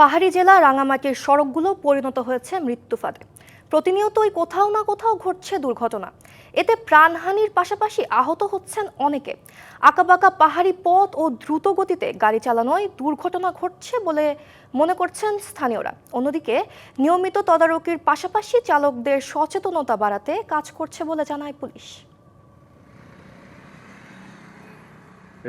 পাহাড়ি জেলা রাঙামাটির সড়কগুলো পরিণত হয়েছে মৃত্যু ফাঁদে। প্রতিনিয়তই কোথাও না কোথাও ঘটছে দুর্ঘটনা। এতে প্রাণহানির পাশাপাশি আহত হচ্ছেন অনেকে। আঁকাবাঁকা পাহাড়ি পথ ও দ্রুত গতিতে গাড়ি চালানোয় দুর্ঘটনা ঘটছে বলে মনে করছেন স্থানীয়রা। অন্যদিকে, নিয়মিত তদারকির পাশাপাশি চালকদের সচেতনতা বাড়াতে কাজ করছে বলে জানায় পুলিশ।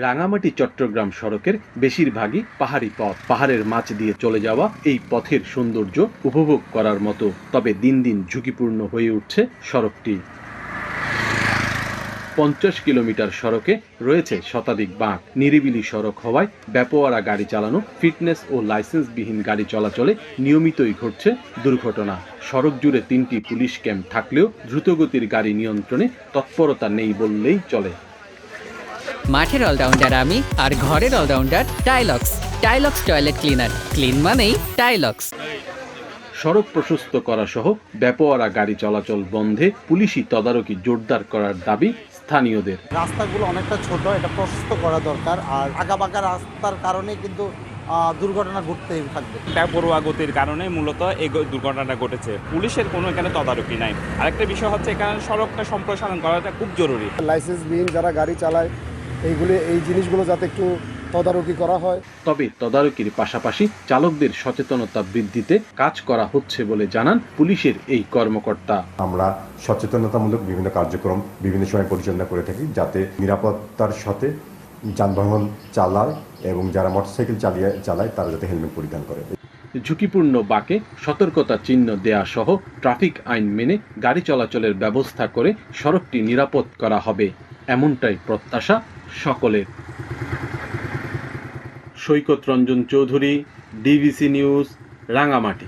রাঙামাটি চট্টগ্রাম সড়কের বেশিরভাগই পাহাড়ি পথ। পাহাড়ের মাছ দিয়ে চলে যাওয়া এই পথের সৌন্দর্য উপভোগ করার মতো, তবে দিন দিন ঝুঁকিপূর্ণ হয়ে উঠছে সড়কটি। পঞ্চাশ কিলোমিটার সড়কে রয়েছে শতাধিক বাঁক। নিরিবিলি সড়ক হওয়ায় ব্যাপোয়ারা গাড়ি চালানো, ফিটনেস ও লাইসেন্সবিহীন গাড়ি চলাচলে নিয়মিতই ঘটছে দুর্ঘটনা। সড়ক জুড়ে তিনটি পুলিশ ক্যাম্প থাকলেও দ্রুতগতির গাড়ি নিয়ন্ত্রণে তৎপরতা নেই বললেই চলে। মাঠের অলরাউন্ডার আমি আর ঘরের allrounder Tilex. Tilex toilet cleaner. Clean মানেই টাইলক্স। সড়ক প্রশস্ত করা সহ ব্যাপোয়ারা গাড়ি চলাচল বন্ধে পুলিশি তদারকি জোরদার করার দাবি স্থানীয়দের। রাস্তাগুলো অনেকটা ছোট এটা প্রশস্ত করা দরকার আর আঁকাবাঁকা রাস্তার কারণে কিন্তু দুর্ঘটনা ঘটতেই থাকবে। পড়ুয়া গতির কারণে মূলত এই দুর্ঘটনাটা ঘটেছে। পুলিশের কোনো এখানে তদারকি নাই। আরেকটা বিষয় হচ্ছে এখানে সড়কটা সম্প্রসারণ করাটা খুব জরুরি। লাইসেন্সবিহীন যারা গাড়ি চালায় এইগুলি এই জিনিসগুলো যাতে একটু তদারকি করা হয়। তবে তদারকির পাশাপাশি চালকদের সচেতনতা বৃদ্ধিতে কাজ করা হচ্ছে বলে জানান পুলিশের এই কর্মকর্তা। আমরা সচেতনতামূলক বিভিন্ন কার্যক্রম বিভিন্ন সময় পরিচালনা করে থাকি যাতে নিরাপত্তার সাথে যানবাহন চালায় এবং যারা মোটরসাইকেল চালিয়ে চালায় তারা যাতে হেলমেট পরিধান করে। ঝুঁকিপূর্ণ বাঁকে সতর্কতা চিহ্ন দেয়া সহ ট্রাফিক আইন মেনে গাড়ি চলাচলের ব্যবস্থা করে সড়কটি নিরাপদ করা হবে। এমনটাই প্রত্যাশা সকলের। Saikat Ranjan Chowdhury DBC news Rangamati.